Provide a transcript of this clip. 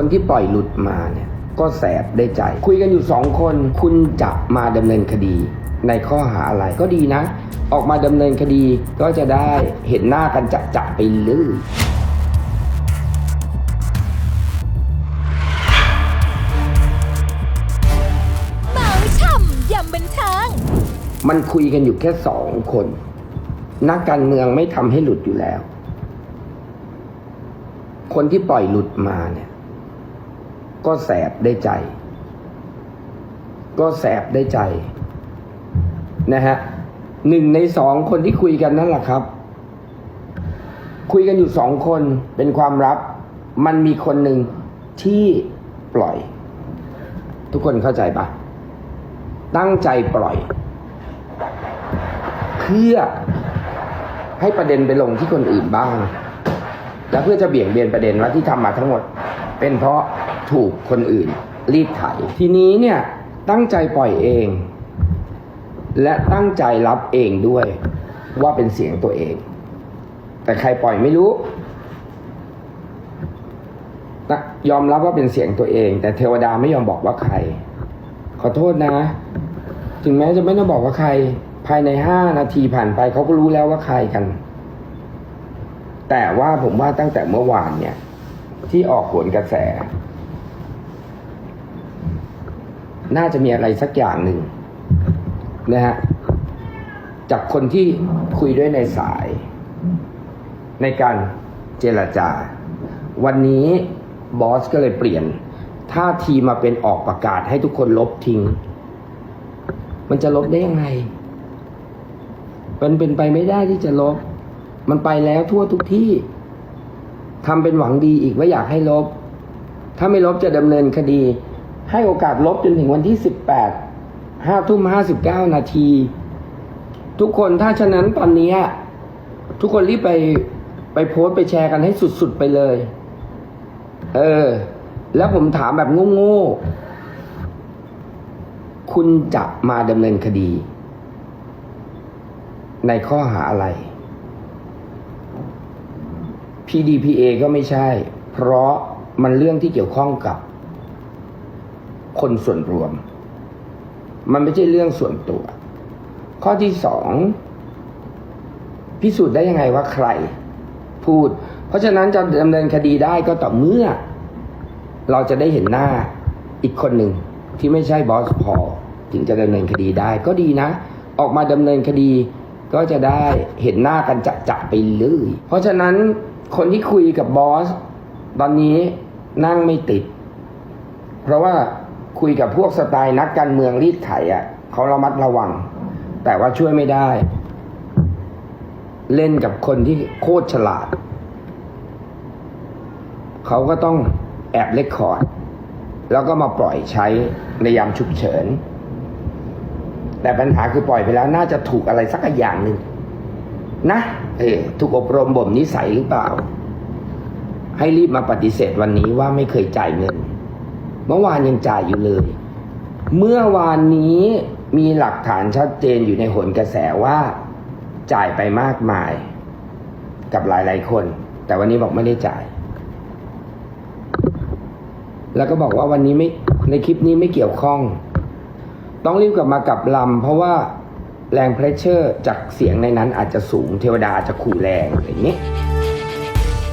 คนที่ปล่อยหลุดมาเนี่ยก็แสบได้ใจ คุยกันอยู่สองคน คุณจะมาดำเนินคดี ในข้อหาอะไรก็ดีนะ ออกมาดำเนินคดีก็จะได้เห็นหน้ากันจะจะๆไปเลยเมาช่ำยำบันเทิงมันคุยกันอยู่แค่สองคน นักการเมืองไม่ทำให้หลุดอยู่แล้ว คนที่ปล่อยหลุดมาเนี่ย ก็แสบได้ใจ ก็แสบได้ใจ นะฮะหนึ่งในสองคนที่คุยกันนั่นแหละครับ คุยกันอยู่สองคนเป็นความลับ มันมีคนหนึ่งที่ปล่อย ทุกคนเข้าใจปะตั้งใจปล่อย เพื่อให้ประเด็นไปลงที่คนอื่นบ้าง และเพื่อจะเบี่ยงเบนประเด็นว่าที่ทำมาทั้งหมด เป็นเพราะ ถูกคนอื่น รีดไถ ทีนี้เนี่ยตั้งใจปล่อยเอง และตั้งใจรับเองด้วย ว่าเป็นเสียงตัวเอง แต่ใครปล่อยไม่รู้นะยอมรับว่าเป็นเสียงตัวเอง แต่เทวดาไม่ยอมบอกว่าใคร ขอโทษนะ ถึงแม้จะไม่ต้องบอกว่าใคร ภายในห้านาทีผ่านไปเขาก็รู้แล้วว่าใครกัน แต่ว่าผมว่าตั้งแต่เมื่อวานเนี่ย ที่ออกผลกระแส น่าจะมีอะไรสักอย่างหนึ่งนะฮะจากคนที่คุยด้วยในสาย ในการเจรจา วันนี้บอสก็เลยเปลี่ยนท่าทีมาเป็นออกประกาศให้ทุกคนลบทิ้ง มันจะลบได้ยังไง มันเป็นไปไม่ได้ที่จะลบ มันไปแล้วทั่วทุกที่ทำเป็นหวังดีอีกว่าอยากให้ลบ ถ้าไม่ลบจะดำเนินคดี ให้โอกาสลบจนถึงวันที่สิบแปดห้าทุ่มห้าสิบเก้านาที ทุกคนถ้าฉะนั้นตอนนี้ ทุกคนรีบไปไปโพสต์ไปแชร์กันให้สุดๆไปเลย เออ แล้วผมถามแบบโง่ๆคุณจะมาดำเนินคดี ในข้อหาอะไร PDPA ก็ไม่ใช่ เพราะมันเรื่องที่เกี่ยวข้องกับ คนส่วนรวม มันไม่ใช่เรื่องส่วนตัว ข้อที่สองพิสูจน์ได้ยังไงว่าใคร พูด เพราะฉะนั้นจะดำเนินคดีได้ก็ต่อเมื่อ เราจะได้เห็นหน้าอีกคนหนึ่งที่ไม่ใช่บอสพอถึงจะดำเนินคดีได้ก็ดีนะ ออกมาดำเนินคดีก็จะได้เห็นหน้ากันจะจะไปเลย เพราะฉะนั้นคนที่คุยกับบอส ตอนนี้นั่งไม่ติด เพราะว่า คุยกับพวกสไตล์นักการเมืองรีดไถอะเขาระมัดระวัง แต่ว่าช่วยไม่ได้ เล่นกับคนที่โคตรฉลาด เขาก็ต้องแอบเลคคอร์ด แล้วก็มาปล่อยใช้ในยามฉุกเฉิน แต่ปัญหาคือปล่อยไปแล้วน่าจะถูกอะไรสักอย่างหนึ่งนะ เออถูกอบรมบ่มนิสัยหรือเปล่า ให้รีบมาปฏิเสธวันนี้ว่าไม่เคยจ่ายเงิน เมื่อวานยังจ่ายอยู่เลย เมื่อวานนี้มีหลักฐานชัดเจนอยู่ในหนกระแสว่าจ่ายไปมากมาย กับหลายๆคน แต่วันนี้บอกไม่ได้จ่าย แล้วก็บอกว่าวันนี้ไม่ในคลิปนี้ไม่เกี่ยวข้อง ต้องรีบกลับมากับลำเพราะว่าแรงเพรสเชอร์จากเสียงในนั้นอาจจะสูงเทวดาอาจจะขู่แรงอะไรอย่างนี้